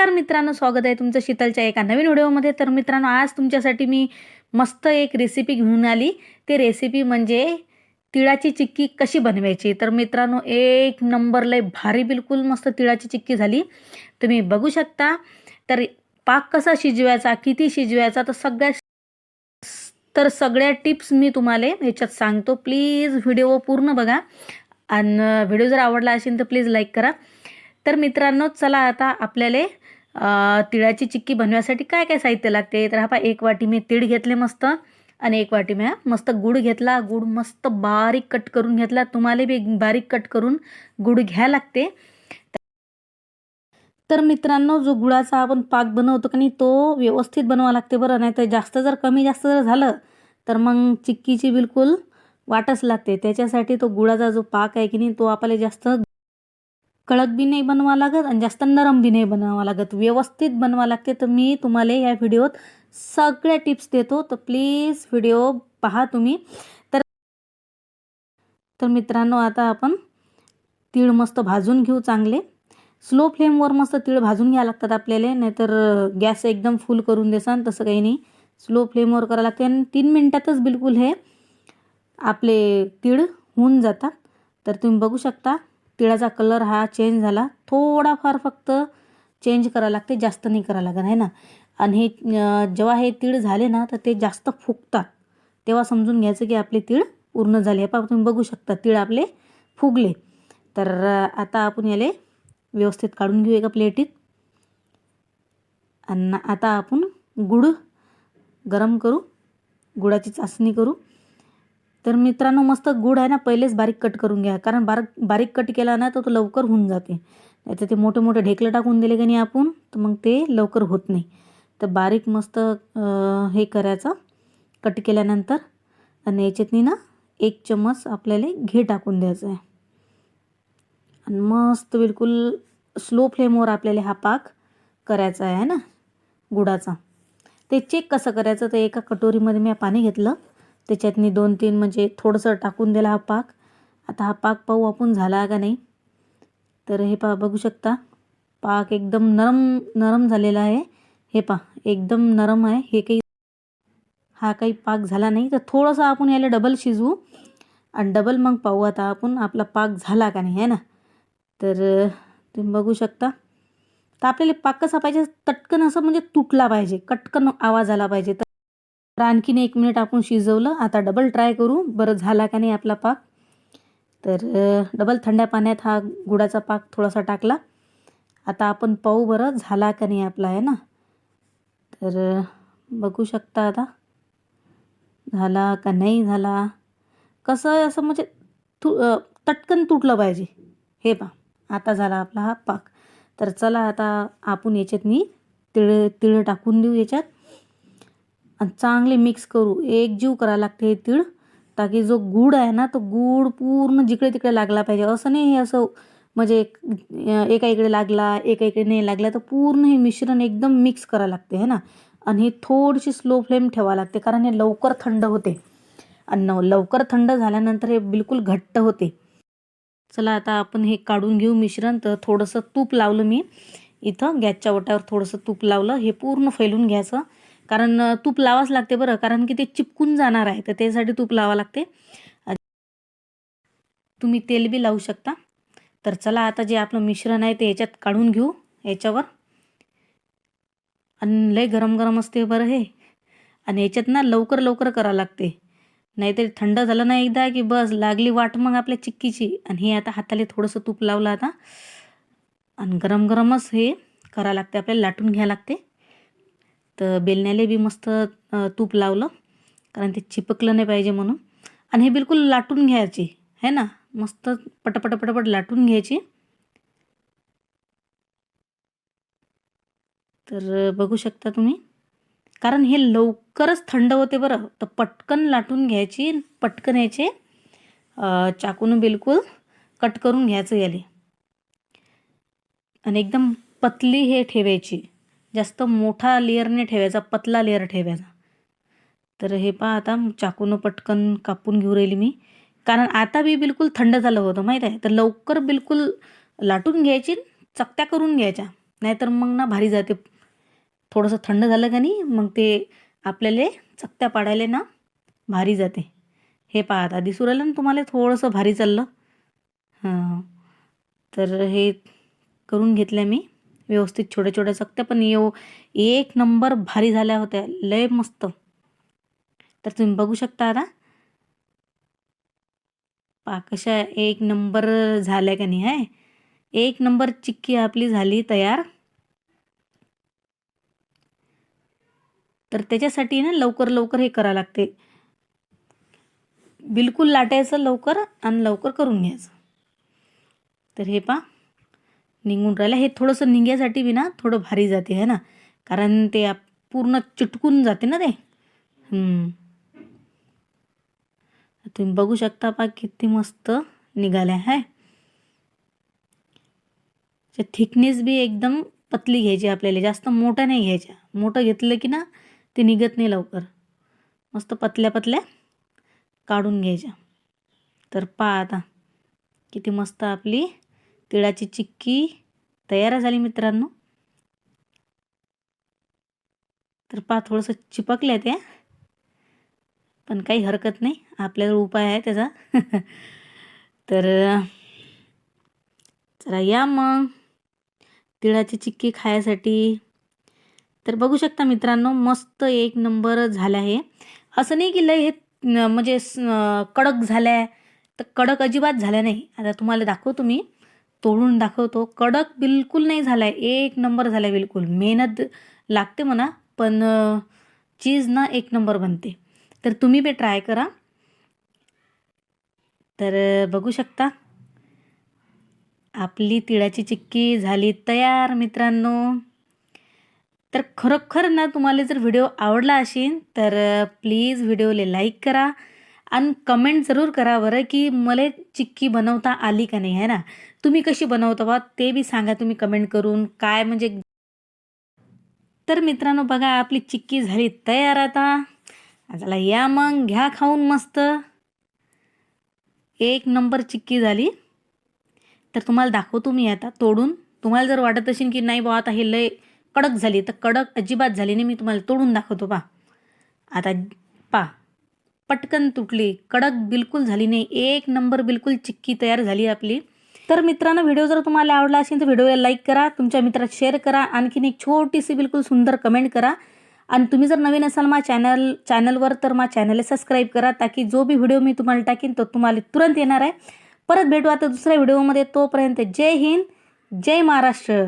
नमस्कार मित्रांनो स्वागत आहे तुमचं शीतलच्या एका नवीन व्हिडिओमध्ये. तर मित्रांनो आज तुमच्यासाठी मी मस्त एक रेसिपी घेऊन आली. ते रेसिपी म्हणजे तिळाची चिक्की कशी बनवायची? तर मित्रांनो एक नंबर लय भारी बिलकुल मस्त तिळाची चिक्की झाली. तुम्ही बघू शकता. तर पाक कसा शिजवायचा किती शिजवायचा तर सगळ्या तर सगळ्या टिप्स मी तुम्हाला ह्याच्यात सांगतो. प्लीज व्हिडिओ पूर्ण बघा. आणि व्हिडिओ जर आवडला असेल तर प्लीज लाईक करा. तर मित्रांनो चला आता आपल्याला तिळाची चिक्की बनवण्यासाठी काय काय साहित्य लागते? तर हा पहा एक वाटी मी तीळ घेतले मस्त आणि एक वाटी मी मस्त गुड घेतला. गुड मस्त बारीक कट करून घेतला. तुम्हाला बी बारीक कट करून गुड घ्या लागते. तर मित्रांनो जो गुळाचा आपण पाक बनवतो की नाही तो व्यवस्थित बनवावा लागते बरं. नाही तर जास्त जर कमी जास्त जर झालं तर मग चिक्कीची बिलकुल वाटच लागते. त्याच्यासाठी तो गुळाचा जो पाक आहे की नाही तो आपल्याला जास्त कडक बी नाही बनवा लागत आणि जास्त नरम बी नाही बनवावं लागत. व्यवस्थित बनवा लागते. तर मी तुम्हाला या व्हिडिओत सगळ्या टिप्स देतो. तर प्लीज व्हिडिओ पहा तुम्ही. तर तर मित्रांनो आता आपण तीळ मस्त भाजून घेऊ चांगले. स्लो फ्लेमवर मस्त तीळ भाजून घ्यावं लागतात आपल्याला. नाहीतर गॅस एकदम फुल करून देसान. तसं काही नाही. स्लो फ्लेमवर करावं लागते. आणि तीन मिनटातच बिलकुल हे आपले तीळ होऊन जातात. तर तुम्ही बघू शकता. तिळाचा कलर हा चेंज झाला. थोडाफार फक्त चेंज करावं लागते जास्त नाही करावं लागत आहे ना? आणि हे जेव्हा हे तीळ झाले ना तर ते जास्त फुगतात. तेव्हा समजून घ्यायचं की आपले तीळ पूर्ण झाले. पहा तुम्ही बघू शकता तीळ आपले फुगले. तर आता आपण याले व्यवस्थित काढून घेऊ एका प्लेटीत. आणि आता आपण गुळ गरम करू. गुळाची चाचणी करू. तर मित्रांनो मस्त गुड आहे ना पहिलेच बारीक कट करून घ्या. कारण बारीक बारीक कट केला ना तर तो लवकर होऊन जाते. नाही ते मोठे मोठे ढेकलं टाकून दिले की नाही आपण तर मग ते लवकर होत नाही. तर बारीक मस्त हे करायचं. कट केल्यानंतर आणि याच्यातनी ना एक चम्मच आपल्याला घे टाकून द्यायचं आहे. आणि मस्त बिलकुल स्लो फ्लेमवर आपल्याला हा पाक करायचा आहे ना गुडाचा. ते चेक कसं करायचं? तर एका कटोरीमध्ये मी पाणी घेतलं. त्याच्यातनी दोन तीन म्हणजे थोडंसं टाकून दिला हा पाक. आता हा पाक पाहू आपण झाला का नाही. तर हे पहा बघू शकता. पाक एकदम नरम नरम झालेला आहे. हे पहा एकदम नरम आहे. हे काही हा काही पाक झाला नाही. तर थोडंसं आपण याला डबल शिजवू. आणि डबल मग पाहू आता आपण आपला पाक झाला का नाही आहे ना? तर तुम्ही बघू शकता. तर आपल्याला पाक कसा पाहिजे? तटकन असं म्हणजे तुटला पाहिजे. कटकन आवाज आला पाहिजे. तर आणखीन एक मिनिट आपण शिजवलं. आता डबल ट्राय करू. बरं झाला का नाही आपला पाक? तर डबल थंड्या पाण्यात हा गुडाचा पाक थोडासा टाकला. आता आपण पाहू बरं झाला का नाही आपला आहे ना? तर बघू शकता आता. झाला का नाही झाला? कसं असं म्हणजे तु तटकन तुटलं पाहिजे. हे पा आता झाला आपला हा पाक. तर चला आता आपण याच्यातनी तिळ तिळ टाकून देऊ याच्यात. आणि चांगले मिक्स करू. एकजीव करायला लागते हे तीळ. ताकी जो गूळ आहे ना तो गूळ पूर्ण जिकडे तिकडे लागला पाहिजे. असं नाही हे असं म्हणजे एक- एका इकडे लागला एका इकडे नाही लागला तर पूर्ण हे मिश्रण एकदम मिक्स करावं लागते है ना? आणि हे थोडीशी स्लो फ्लेम ठेवावं लागते कारण हे लवकर थंड होते. आणि न- लवकर थंड झाल्यानंतर हे बिलकुल घट्ट होते. चला आता आपण हे काढून घेऊ मिश्रण. तर थोडंसं तूप लावलं मी. इथं गॅसच्या ओट्यावर थोडंसं तूप लावलं. हे पूर्ण फैलून घ्यायचं. कारण तूप लावाच लागते बरं कारण की ते चिपकून जाणार आहे तर त्यासाठी तूप लावा लागते. तुम्ही तेल बी लावू शकता. तर चला आता जे आपलं मिश्रण आहे ते याच्यात काढून घेऊ याच्यावर. आणि लय गरम गरम असते बरं हे. आणि याच्यात ना लवकर लवकर करावं लागते. नाहीतरी थंड झालं ना एकदा की बस लागली वाट मग आपल्या चिक्कीची. आणि हे आता हाताला थोडंसं तूप लावलं आता. आणि गरम गरमच हे करावं लागते आपल्याला लाटून घ्यावं लागते. तर बेलण्याला बी मस्त तूप लावलं कारण ते चिपकलं नाही पाहिजे म्हणून. आणि हे बिलकुल लाटून घ्यायची है ना? मस्त पटपट पटपट लाटून घ्यायची. तर बघू शकता तुम्ही. कारण हे लवकरच थंड होते बरं. तर पटकन लाटून घ्यायची पटकन याचे चाकून बिलकुल कट करून घ्यायचं याले. आणि एकदम पतली हे ठेवायची. जास्त मोठा लेअर नाही ठेवायचा पतला लेअर ठेवायचा. तर हे पहा आता चाकूनं पटकन कापून घेऊ राहिली मी. कारण आता बी बिलकुल थंड झालं होतं माहीत आहे? तर लवकर बिलकुल लाटून घ्यायची चकत्या करून घ्यायच्या. नाहीतर मग ना भारी जाते. थोडंसं थंड झालं का नाही मग ते आपल्याला चकत्या पाडायला ना भारी जाते. हे पहा आता दिसू राहिलं ना तुम्हाला? थोडंसं भारी चाललं. हां. तर हे करून घेतलं मी. व्यवस्थित छोट्या छोट्या चकत्या पण येऊ एक नंबर भारी झाल्या होत्या. लय मस्त. तर तुम्ही बघू शकता आता. पा कशा एक नंबर झाल्या का नाही आहे एक नंबर चिक्की आपली झाली तयार. तर त्याच्यासाठी ना लवकर लवकर हे करावं लागते. बिलकुल लाटायचं लवकर आणि लवकर करून घ्यायचं. तर हे पा निघून राहिलं. हे थोडंसं निघ्यासाठी बी ना थोडं भारी जाते है ना? कारण ते आप- पूर्ण चिटकून जाते ना ते. तुम्ही बघू शकता पा किती मस्त निघाल्या आहे थिकनेस बी एकदम पतली घ्यायची आपल्याला. जास्त मोठ्या नाही घ्यायच्या. मोठं घेतलं की ना ते निघत नाही लवकर. मस्त पतल्या पतल्या काढून घ्यायच्या. तर पहा आता किती मस्त आपली तिळाची चिक्की तयार झाली मित्रांनो. तर पहा थोडंसं चिपकल्या त्या. पण काही हरकत नाही आपल्याला उपाय आहे त्याचा. तर चला या मग. तिळाची चिक्की खायसाठी. तर बघू शकता मित्रांनो मस्त एक नंबर झालं आहे. असं नाही की लय हे म्हणजे कडक झालं कडक झाल्या. तर कडक अजिबात झाल्या नाही. आता तुम्हाला दाखवतो मी. तोडून दाखवतो. कडक बिलकुल नाही झाला आहे एक नंबर झाला आहे बिलकुल. मेहनत लागते म्हणा पण चीज ना एक नंबर बनते. तर तुम्ही बी ट्राय करा. तर बघू शकता. आपली तिळाची चिक्की झाली तयार मित्रांनो. तर खरोखर ना तुम्हाला जर व्हिडिओ आवडला असेल तर प्लीज व्हिडिओला लाईक करा. आणि कमेंट जरूर करा बरं की मला चिक्की बनवता आली का नाही आहे ना? तुम्ही कशी बनवता बा? ते बी सांगा तुम्ही कमेंट करून. काय म्हणजे? तर मित्रांनो बघा आपली चिक्की झाली तयार आता. चला या मग. घ्या खाऊन मस्त. एक नंबर चिक्की झाली. तर तुम्हाला दाखवतो मी आता तोडून. तुम्हाला जर वाटत असेल की नाही बा आता हे लय कडक झाली तर कडक अजिबात झाली नाही. मी तुम्हाला तोडून दाखवतो पा आता पा. पटकन तुटली. कडक बिलकुल झाली नाही. एक नंबर बिलकुल चिक्की तयार झाली आपली. तर मित्रांनो व्हिडिओ जर तुम्हाला आवडला असेल तर व्हिडिओला लाईक करा तुमच्या मित्रात शेअर करा आणखीन एक छोटीशी बिलकुल सुंदर कमेंट करा. आणि तुम्ही जर नवीन असाल मा चॅनल चॅनलवर तर मा चॅनलला सबस्क्राईब करा ताकी जो बी व्हिडिओ मी तुम्हाला टाकीन तो तुम्हाला तुरंत येणार आहे. परत भेटू आता दुसऱ्या व्हिडिओमध्ये. तोपर्यंत जय हिंद जय महाराष्ट्र.